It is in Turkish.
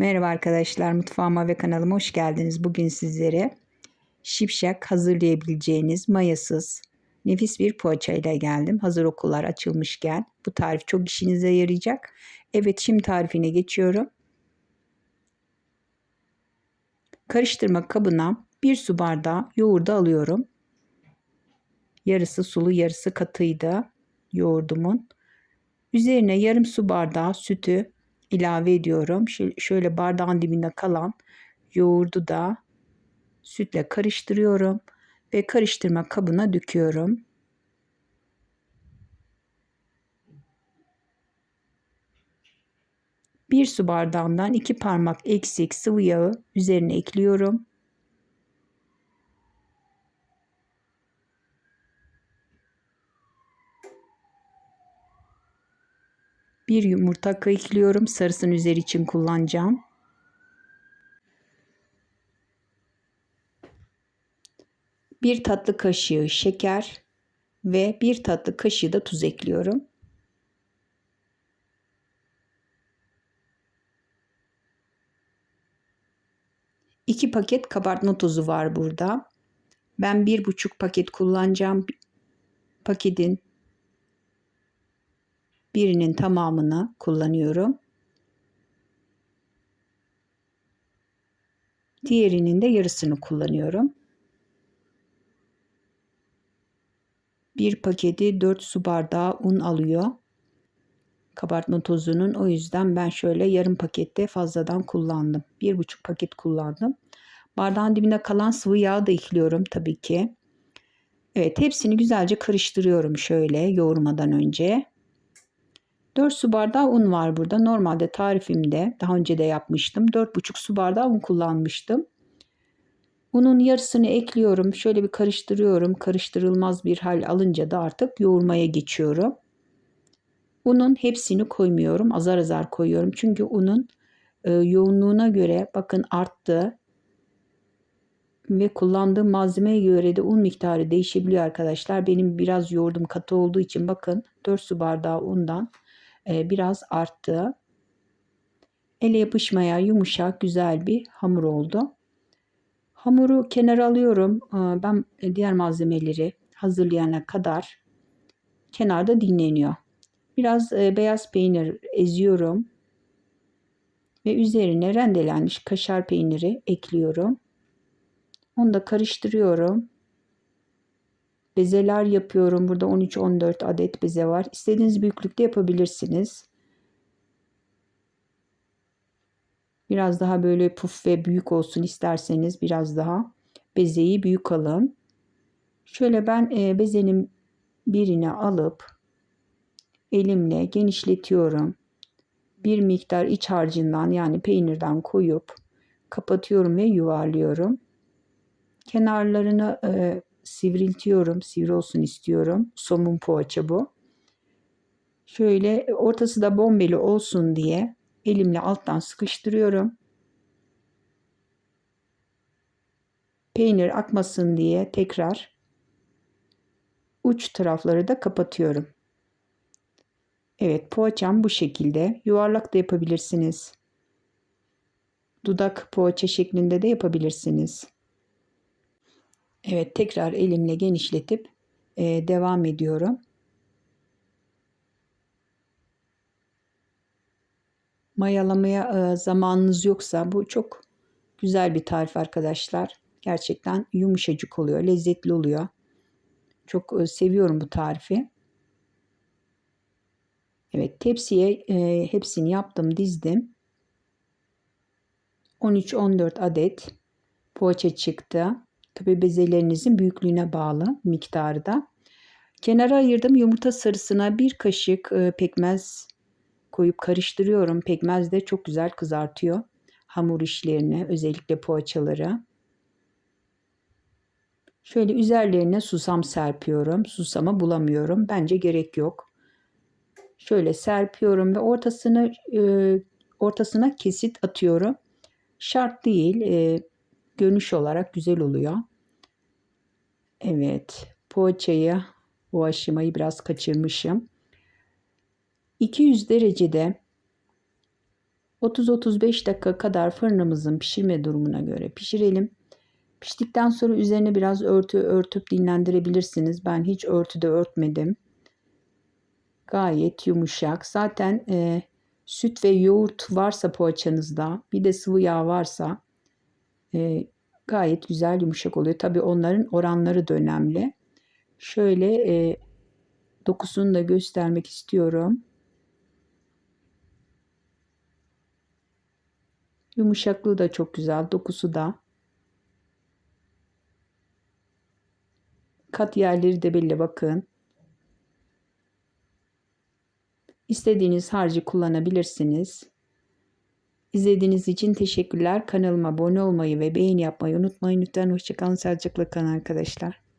Merhaba arkadaşlar, mutfağıma ve kanalıma hoş geldiniz. Bugün sizlere şipşak hazırlayabileceğiniz mayasız nefis bir poğaça ile geldim. Hazır okullar açılmışken bu tarif çok işinize yarayacak. Evet şimdi tarifine geçiyorum. Karıştırma kabına bir su bardağı yoğurdu alıyorum. Yarısı sulu yarısı katıydı yoğurdumun. Üzerine yarım su bardağı sütü ilave ediyorum. Şöyle bardağın dibinde kalan yoğurdu da sütle karıştırıyorum ve karıştırma kabına döküyorum. Bir su bardağından iki parmak eksik sıvı yağı üzerine ekliyorum. Bir yumurta ekliyorum. Sarısını üzeri için kullanacağım. Bir tatlı kaşığı şeker ve bir tatlı kaşığı da tuz ekliyorum. İki paket kabartma tozu var burada. Ben bir buçuk paket kullanacağım. Paketin birinin tamamını kullanıyorum. Diğerinin de yarısını kullanıyorum. Bir paketi 4 su bardağı un alıyor. Kabartma tozunun o yüzden ben şöyle yarım pakette fazladan kullandım. Bir buçuk paket kullandım. Bardağın dibinde kalan sıvı yağ da ekliyorum tabii ki. Evet hepsini güzelce karıştırıyorum şöyle yoğurmadan önce. 4 su bardağı un var burada. Normalde tarifimde daha önce de yapmıştım. 4,5 su bardağı un kullanmıştım. Unun yarısını ekliyorum. Şöyle bir karıştırıyorum. Karıştırılmaz bir hal alınca da artık yoğurmaya geçiyorum. Unun hepsini koymuyorum. Azar azar koyuyorum. Çünkü unun e, yoğunluğuna göre bakın arttı. Ve kullandığım malzemeye göre de un miktarı değişebiliyor arkadaşlar. Benim biraz yoğurdum katı olduğu için bakın 4 su bardağı undan biraz arttı. Ele yapışmaya yumuşak güzel bir hamur oldu. Hamuru kenara alıyorum. E, ben diğer malzemeleri hazırlayana kadar kenarda dinleniyor. Biraz e, beyaz peynir eziyorum. Ve üzerine rendelenmiş kaşar peyniri ekliyorum. Onu da karıştırıyorum bezeler yapıyorum. Burada 13-14 adet beze var. İstediğiniz büyüklükte yapabilirsiniz. Biraz daha böyle puf ve büyük olsun isterseniz biraz daha bezeyi büyük alın. Şöyle ben e, bezenin birini alıp elimle genişletiyorum. Bir miktar iç harcından yani peynirden koyup kapatıyorum ve yuvarlıyorum. Kenarlarını e, sivriltiyorum. Sivri olsun istiyorum. Somun poğaça bu. Şöyle ortası da bombeli olsun diye elimle alttan sıkıştırıyorum. Peynir akmasın diye tekrar uç tarafları da kapatıyorum. Evet poğaçam bu şekilde. Yuvarlak da yapabilirsiniz. Dudak poğaça şeklinde de yapabilirsiniz. Evet tekrar elimle genişletip e, devam ediyorum. Mayalamaya e, zamanınız yoksa bu çok güzel bir tarif arkadaşlar. Gerçekten yumuşacık oluyor, lezzetli oluyor. Çok e, seviyorum bu tarifi. Evet tepsiye e, hepsini yaptım dizdim. 13-14 adet poğaça çıktı. Tabi bezelerinizin büyüklüğüne bağlı miktarı da. Kenara ayırdım yumurta sarısına bir kaşık e, pekmez koyup karıştırıyorum. Pekmez de çok güzel kızartıyor hamur işlerini özellikle poğaçaları. Şöyle üzerlerine susam serpiyorum. Susama bulamıyorum. Bence gerek yok. Şöyle serpiyorum ve ortasını e, ortasına kesit atıyorum. Şart değil. E, görünüş olarak güzel oluyor. Evet, poğaçayı, bu aşamayı biraz kaçırmışım. 200 derecede 30-35 dakika kadar fırınımızın pişirme durumuna göre pişirelim. Piştikten sonra üzerine biraz örtü örtüp dinlendirebilirsiniz. Ben hiç örtüde örtmedim. Gayet yumuşak. Zaten e, süt ve yoğurt varsa poğaçanızda bir de sıvı yağ varsa e, gayet güzel yumuşak oluyor. Tabii onların oranları da önemli. Şöyle e, dokusunu da göstermek istiyorum. Yumuşaklığı da çok güzel. Dokusu da. Kat yerleri de belli bakın. İstediğiniz harcı kullanabilirsiniz. İzlediğiniz için teşekkürler. Kanalıma abone olmayı ve beğeni yapmayı unutmayın. Lütfen hoşçakalın. Sağlıcakla kalın arkadaşlar.